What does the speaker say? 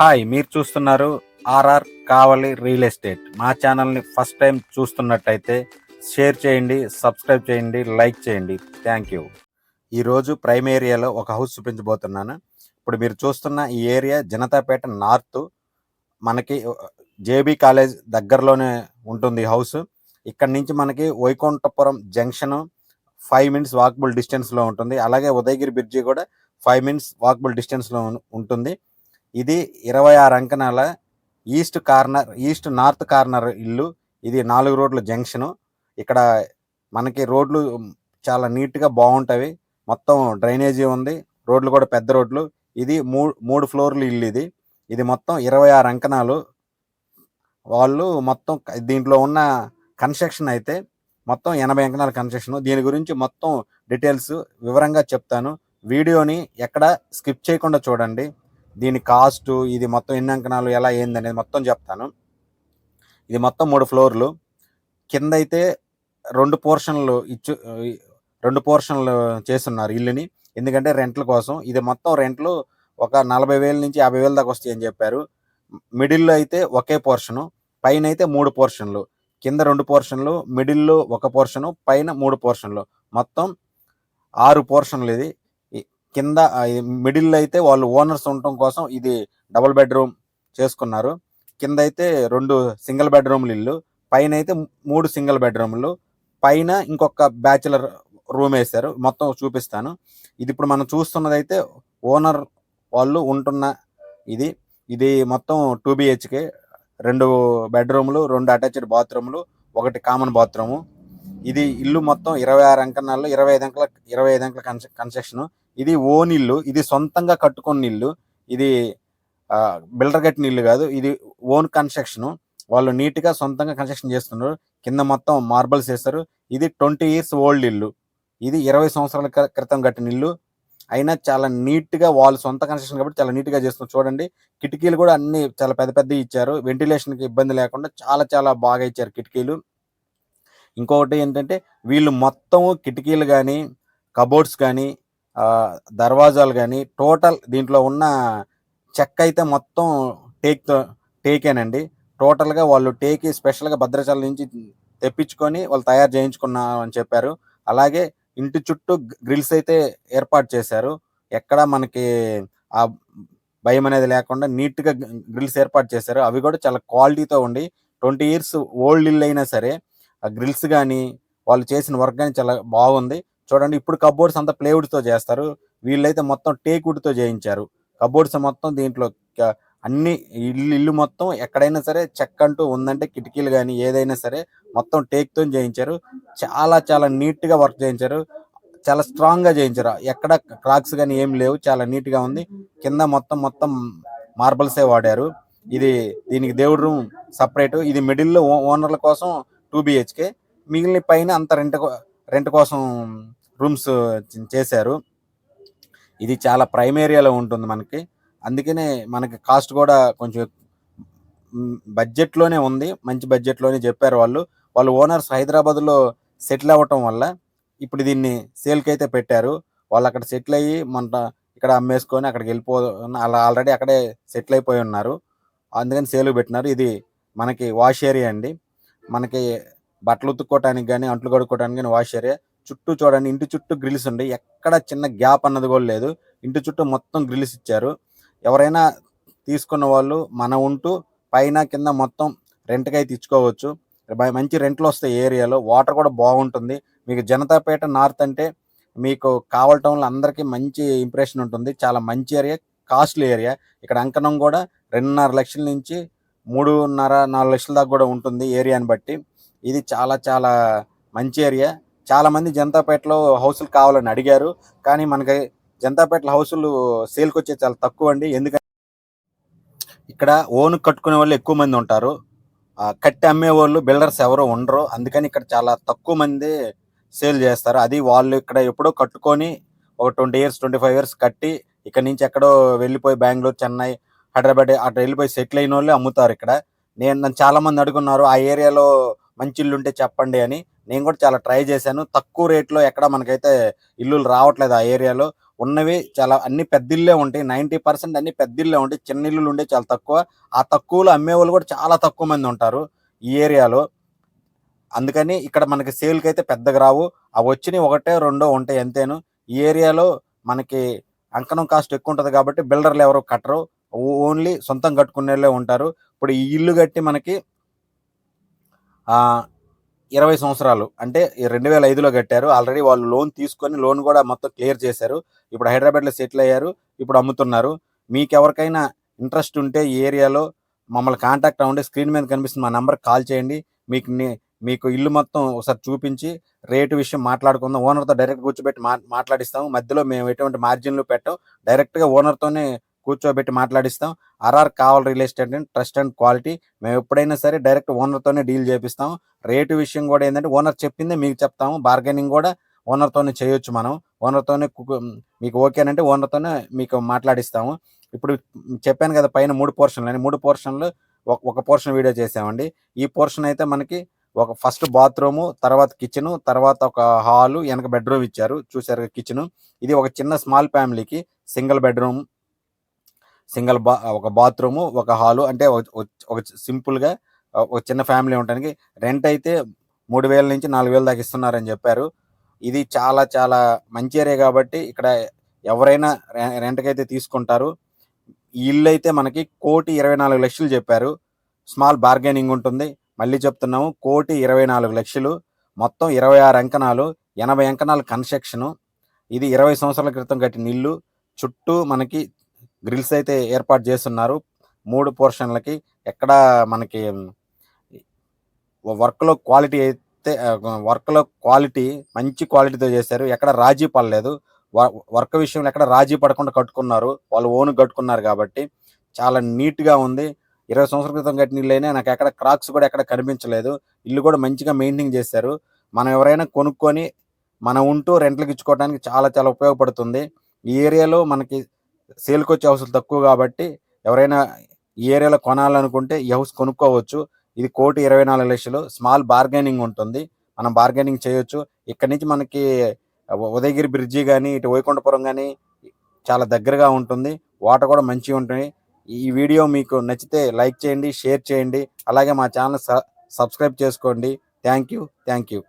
Hi మీరు చూస్తున్నారు RR కావలి real estate. మా ఛానల్ని ఫస్ట్ టైం చూస్తున్నట్టయితే షేర్ చేయండి సబ్స్క్రైబ్ చేయండి లైక్ చేయండి. Thank you. ఈరోజు ప్రైమ్ ఏరియాలో ఒక హౌస్ చూపించబోతున్నాను. ఇప్పుడు మీరు చూస్తున్న ఈ ఏరియా జనతాపేట నార్త్. మనకి జేబీ కాలేజ్ దగ్గరలోనే ఉంటుంది హౌస్. ఇక్కడ నుంచి మనకి Vaikunthapuram junction five minutes walkable డిస్టెన్స్లో ఉంటుంది. అలాగే ఉదయగిరి బ్రిడ్జి కూడా ఫైవ్ మినిట్స్ వాకబుల్ డిస్టెన్స్లో ఉంటుంది. ఇది ఇరవై ఆరు అంకణాల east corner east north corner ఇల్లు. ఇది నాలుగు రోడ్ల జంక్షను. ఇక్కడ మనకి రోడ్లు చాలా నీట్గా బాగుంటాయి మొత్తం డ్రైనేజీ ఉంది. రోడ్లు కూడా పెద్ద రోడ్లు. ఇది మూడు మూడు ఫ్లోర్లు ఇల్లు ఇది. ఇది మొత్తం ఇరవై ఆరు అంకణాలు వాళ్ళు మొత్తం దీంట్లో ఉన్న కన్స్ట్రక్షన్ అయితే మొత్తం ఎనభై అంకణాల కన్స్ట్రక్షన్. దీని గురించి మొత్తం డీటెయిల్స్ వివరంగా చెప్తాను. వీడియోని ఎక్కడ స్కిప్ చేయకుండా చూడండి. దీని కాస్ట్ ఇది మొత్తం ఎన్ని అంకణాలు ఎలా ఏంది అనేది మొత్తం చెప్తాను. ఇది మొత్తం మూడు ఫ్లోర్లు. కింద అయితే రెండు పోర్షన్లు ఇచ్చు రెండు పోర్షన్లు చేస్తున్నారు ఇల్లుని. ఎందుకంటే రెంట్ల కోసం. ఇది మొత్తం రెంట్లు ఒక నలభై వేల నుంచి యాభై వేల దాకా వస్తాయని అని చెప్పారు. మిడిల్లో అయితే ఒకే పోర్షను పైన అయితే మూడు పోర్షన్లు. కింద రెండు పోర్షన్లు మిడిల్లో ఒక పోర్షను పైన మూడు పోర్షన్లు. మొత్తం ఆరు పోర్షన్లు ఇది. కింద మిడిల్ అయితే వాళ్ళు ఓనర్స్ ఉండటం కోసం ఇది డబుల్ బెడ్రూమ్ చేసుకున్నారు. కింద అయితే రెండు సింగిల్ బెడ్రూమ్లు ఇల్లు పైన అయితే మూడు సింగిల్ బెడ్రూమ్లు పైన ఇంకొక బ్యాచులర్ రూమ్ వేశారు. మొత్తం చూపిస్తాను. ఇది ఇప్పుడు మనం చూస్తున్నది అయితే ఓనర్ వాళ్ళు ఉంటున్న ఇది. ఇది మొత్తం టూ బిహెచ్కే రెండు బెడ్రూమ్లు రెండు అటాచ్డ్ బాత్రూమ్లు ఒకటి కామన్ బాత్రూము. ఇది ఇల్లు మొత్తం ఇరవై ఆరు అంకణాల్లో ఇరవై ఐదు అంకల ఇరవై ఐదు అంకల కన్స్ట్రక్షన్. ఇది ఓన్ ఇల్లు ఇది సొంతంగా కట్టుకున్న ఇల్లు ఇది బిల్డర్ కట్టిన ఇల్లు కాదు ఇది ఓన్ కన్స్ట్రక్షన్. వాళ్ళు నీట్గా సొంతంగా కన్స్ట్రక్షన్ చేస్తున్నారు. కింద మొత్తం మార్బల్స్ వేస్తారు. ఇది ట్వంటీ ఇయర్స్ ఓల్డ్ ఇల్లు ఇది ఇరవై సంవత్సరాల క్రితం కట్టిన ఇల్లు అయినా చాలా నీట్గా వాళ్ళు సొంత కన్స్ట్రక్షన్ కాబట్టి చాలా నీట్గా చేస్తున్నారు. చూడండి కిటికీలు కూడా అన్ని చాలా పెద్ద పెద్ద ఇచ్చారు. వెంటిలేషన్కి ఇబ్బంది లేకుండా చాలా చాలా బాగా ఇచ్చారు కిటికీలు. ఇంకొకటి ఏంటంటే వీళ్ళు మొత్తం కిటికీలు కానీ కబోర్డ్స్ కానీ దర్వాజాలు కానీ టోటల్ దీంట్లో ఉన్న చెక్క అయితే మొత్తం టేక్తో టేకేనండి. టోటల్గా వాళ్ళు టేకి స్పెషల్గా భద్రాచలం నుంచి తెప్పించుకొని వాళ్ళు తయారు చేయించుకున్నామని చెప్పారు. అలాగే ఇంటి చుట్టూ గ్రిల్స్ అయితే ఏర్పాటు చేశారు. ఎక్కడ మనకి ఆ భయం అనేది లేకుండా నీట్గా గ్రిల్స్ ఏర్పాటు చేశారు. అవి కూడా చాలా క్వాలిటీతో ఉండి ట్వంటీ ఇయర్స్ ఓల్డ్ ఇల్లు అయినా సరే ఆ గ్రిల్స్ కానీ వాళ్ళు చేసిన వర్క్ కానీ చాలా బాగుంది. చూడండి ఇప్పుడు కబోర్డ్స్ అంతా ప్లేవుడ్తో చేస్తారు. వీళ్ళైతే మొత్తం టేక్వుడ్తో చేయించారు. కబోర్డ్స్ మొత్తం దీంట్లో అన్ని ఇల్లు ఇల్లు మొత్తం ఎక్కడైనా సరే చెక్క అంటూ ఉందంటే కిటికీలు కానీ ఏదైనా సరే మొత్తం టేక్తో చేయించారు. చాలా చాలా నీట్గా వర్క్ చేయించారు. చాలా స్ట్రాంగ్గా చేయించారు. ఎక్కడ క్రాక్స్ కానీ ఏం లేవు. చాలా నీట్గా ఉంది. కింద మొత్తం మొత్తం మార్బల్సే వాడారు. ఇది దీనికి దేవుడు రూమ్ సపరేట్. ఇది మిడిల్లో ఓనర్ల కోసం టూ బిహెచ్కే మిగిలిన పైన అంత రెంట్ రెంట్ కోసం రూమ్స్ చేశారు. ఇది చాలా ప్రైమ్ ఏరియాలో ఉంటుంది మనకి. అందుకనే మనకి కాస్ట్ కూడా కొంచెం బడ్జెట్లోనే ఉంది. మంచి బడ్జెట్లోనే చెప్పారు వాళ్ళు. వాళ్ళు ఓనర్స్ హైదరాబాద్లో సెటిల్ అవ్వటం వల్ల ఇప్పుడు దీన్ని సేల్కి అయితే పెట్టారు. వాళ్ళు అక్కడ సెటిల్ అయ్యి మన ఇక్కడ అమ్మేసుకొని అక్కడికి వెళ్ళిపో అలా ఆల్రెడీ అక్కడే సెటిల్ అయిపోయి ఉన్నారు. అందుకని సేల్ పెట్టినారు. ఇది మనకి వాష్ ఏరియా అండి. మనకి బట్టలు ఉతుక్కోవటానికి కానీ అంట్లు కడుక్కోవటానికి కానీ వాష్ ఏరియా. చుట్టూ చూడండి ఇంటి చుట్టూ గ్రిల్స్ ఉండి ఎక్కడ చిన్న గ్యాప్ అన్నది కూడా లేదు. ఇంటి చుట్టూ మొత్తం గ్రిల్స్ ఇచ్చారు. ఎవరైనా తీసుకున్న వాళ్ళు మన ఉంటూ పైన కింద మొత్తం రెంట్కి అయితే ఇచ్చుకోవచ్చు మంచి రెంట్లు వస్తాయి ఏరియాలో. వాటర్ కూడా బాగుంటుంది. మీకు జనతాపేట నార్త్ అంటే మీకు కావటంలో అందరికీ మంచి ఇంప్రెషన్ ఉంటుంది. చాలా మంచి ఏరియా కాస్ట్లీ ఏరియా ఇక్కడ అంకణం కూడా రెండున్నర లక్షల నుంచి మూడున్నర నాలుగు లక్షల దాకా కూడా ఉంటుంది ఏరియాని బట్టి. ఇది చాలా చాలా మంచి ఏరియా చాలా మంది జనతాపేటలో హౌసులు కావాలని అడిగారు కానీ మనకి జనతాపేటలో హౌసులు సేల్కి వచ్చే చాలా తక్కువ అండి ఎందుకంటే ఇక్కడ ఓన్ కట్టుకునే వాళ్ళు ఎక్కువ మంది ఉంటారు. కట్టి అమ్మే వాళ్ళు బిల్డర్స్ ఎవరు ఉండరు. అందుకని ఇక్కడ చాలా తక్కువ మంది సేల్ చేస్తారు. అది వాళ్ళు ఇక్కడ ఎప్పుడో కట్టుకొని ఒక twenty years twenty five years కట్టి ఇక్కడ నుంచి ఎక్కడో వెళ్ళిపోయి బెంగళూరు చెన్నై హైదరాబాద్ అక్కడ వెళ్ళిపోయి సెటిల్ అయిన వాళ్ళు అమ్ముతారు ఇక్కడ. నేను నన్ను చాలా మంది అడుగున్నారు ఆ ఏరియాలో మంచి ఇల్లు ఉంటే చెప్పండి అని నేను కూడా చాలా ట్రై చేశాను. తక్కువ రేట్లో ఎక్కడ మనకైతే ఇల్లులు రావట్లేదు ఆ ఏరియాలో. ఉన్నవి చాలా అన్ని పెద్దిళ్ళే ఉంటాయి. నైంటీ పర్సెంట్ అన్ని పెద్దిళ్ళే ఉంటాయి. చిన్న ఇల్లులు ఉండే చాలా తక్కువ. ఆ తక్కువలో అమ్మే వాళ్ళు కూడా చాలా తక్కువ మంది ఉంటారు ఈ ఏరియాలో. అందుకని ఇక్కడ మనకి సేల్కి అయితే పెద్దగా రావు. అవి వచ్చినాయి ఒకటే రెండో ఉంటాయి అంతేను. ఈ ఏరియాలో మనకి అంకణం కాస్ట్ ఎక్కువ ఉంటుంది కాబట్టి బిల్డర్లు ఎవరు కట్టరు. ఓన్లీ సొంతం కట్టుకునే వాళ్ళే ఉంటారు. ఇప్పుడు ఈ ఇల్లు కట్టి మనకి ఇరవై సంవత్సరాలు. అంటే రెండు వేల ఐదులో కట్టారు. ఆల్రెడీ వాళ్ళు లోన్ తీసుకొని లోన్ కూడా మొత్తం క్లియర్ చేశారు. ఇప్పుడు హైదరాబాద్లో సెటిల్ అయ్యారు. ఇప్పుడు అమ్ముతున్నారు. మీకు ఎవరికైనా ఇంట్రెస్ట్ ఉంటే ఈ ఏరియాలో మమ్మల్ని కాంటాక్ట్ అవ్వండి. స్క్రీన్ మీద కనిపిస్తుంది మా నెంబర్ కాల్ చేయండి. మీకు మీకు ఇల్లు మొత్తం ఒకసారి చూపించి రేటు విషయం మాట్లాడుకుందాం. ఓనర్తో డైరెక్ట్ కూర్చోబెట్టి మా మాట్లాడిస్తాము. మధ్యలో మేము ఎటువంటి మార్జిన్లు పెట్టాం. డైరెక్ట్గా ఓనర్తోనే కూర్చోబెట్టి మాట్లాడిస్తాం. ఆర్ఆర్ కావాలి real estate and trust and quality. మేము ఎప్పుడైనా సరే డైరెక్ట్ ఓనర్తోనే డీల్ చేపిస్తాం రేటు విషయం కూడా ఏంటంటే ఓనర్ చెప్పిందే మీకు చెప్తాము. బార్గెనింగ్ కూడా ఓనర్తోనే చేయొచ్చు మనం. ఓనర్తోనే కు- మీకు ఓకేనంటే ఓనర్తోనే మీకు మాట్లాడిస్తాము. ఇప్పుడు చెప్పాను కదా పైన మూడు పోర్షన్లు. అని మూడు పోర్షన్లు ఒక ఒక పోర్షన్ వీడియో చేసామండి ఈ పోర్షన్ అయితే మనకి ఒక ఫస్ట్ బాత్రూము తర్వాత కిచెను తర్వాత ఒక హాలు వెనక బెడ్రూమ్ ఇచ్చారు. చూసారు కిచెను. ఇది ఒక చిన్న స్మాల్ ఫ్యామిలీకి సింగిల్ బెడ్రూమ్. సింగిల్ బా ఒక బాత్రూము ఒక హాలు అంటే ఒక- సింపుల్గా ఒక చిన్న ఫ్యామిలీ ఉండడానికి రెంట్ అయితే మూడు వేల నుంచి నాలుగు వేలు దాకా ఇస్తున్నారని చెప్పారు. ఇది చాలా చాలా మంచి ఏరియా కాబట్టి ఇక్కడ ఎవరైనా రె- రెంట్కి అయితే తీసుకుంటారు. ఈ ఇల్లు అయితే మనకి కోటి ఇరవై నాలుగు లక్షలు చెప్పారు. స్మాల్ బార్గెనింగ్ ఉంటుంది. మళ్ళీ చెప్తున్నాము కోటి ఇరవై నాలుగు లక్షలు. మొత్తం ఇరవై ఆరు అంకణాలు ఎనభై అంకణాలు కన్స్ట్రక్షను. ఇది ఇరవై సంవత్సరాల క్రితం కట్టిన ఇల్లు. చుట్టూ మనకి గ్రిల్స్ అయితే ఏర్పాటు చేస్తున్నారు. మూడు పోర్షన్లకి ఎక్కడ మనకి వర్క్లో క్వాలిటీ అయితే వర్క్లో క్వాలిటీ మంచి క్వాలిటీతో చేశారు. ఎక్కడ రాజీ పడలేదు. వర్క్ విషయంలో ఎక్కడ రాజీ పడకుండా కట్టుకున్నారు. వాళ్ళు ఓన్ కట్టుకున్నారు కాబట్టి చాలా నీట్గా ఉంది. ఇరవై సంవత్సరాల క్రితం కట్టిన ఇల్లు నాకు ఎక్కడ క్రాక్స్ కూడా ఎక్కడ కనిపించలేదు. ఇల్లు కూడా మంచిగా మెయింటైన్ చేశారు. మనం ఎవరైనా కొనుక్కొని మనం ఉంటూ రెంట్లకు ఇచ్చుకోవడానికి చాలా చాలా ఉపయోగపడుతుంది. ఈ ఏరియాలో మనకి సేల్కి వచ్చే హౌసులు తక్కువ కాబట్టి ఎవరైనా ఈ ఏరియాలో కొనాలనుకుంటే ఈ హౌస్ కొనుక్కోవచ్చు. ఇది కోటి ఇరవై నాలుగు లక్షలు. స్మాల్ బార్గెనింగ్ ఉంటుంది. మనం బార్గెనింగ్ చేయొచ్చు. ఇక్కడ నుంచి మనకి ఉదయగిరి బ్రిడ్జి కానీ ఇటు వైకుంఠపురం కానీ చాలా దగ్గరగా ఉంటుంది. వాటర్ కూడా మంచిగా ఉంటుంది. ఈ వీడియో మీకు నచ్చితే లైక్ చేయండి షేర్ చేయండి. అలాగే మా ఛానల్ సబ్స్క్రైబ్ చేసుకోండి. Thank you. Thank you.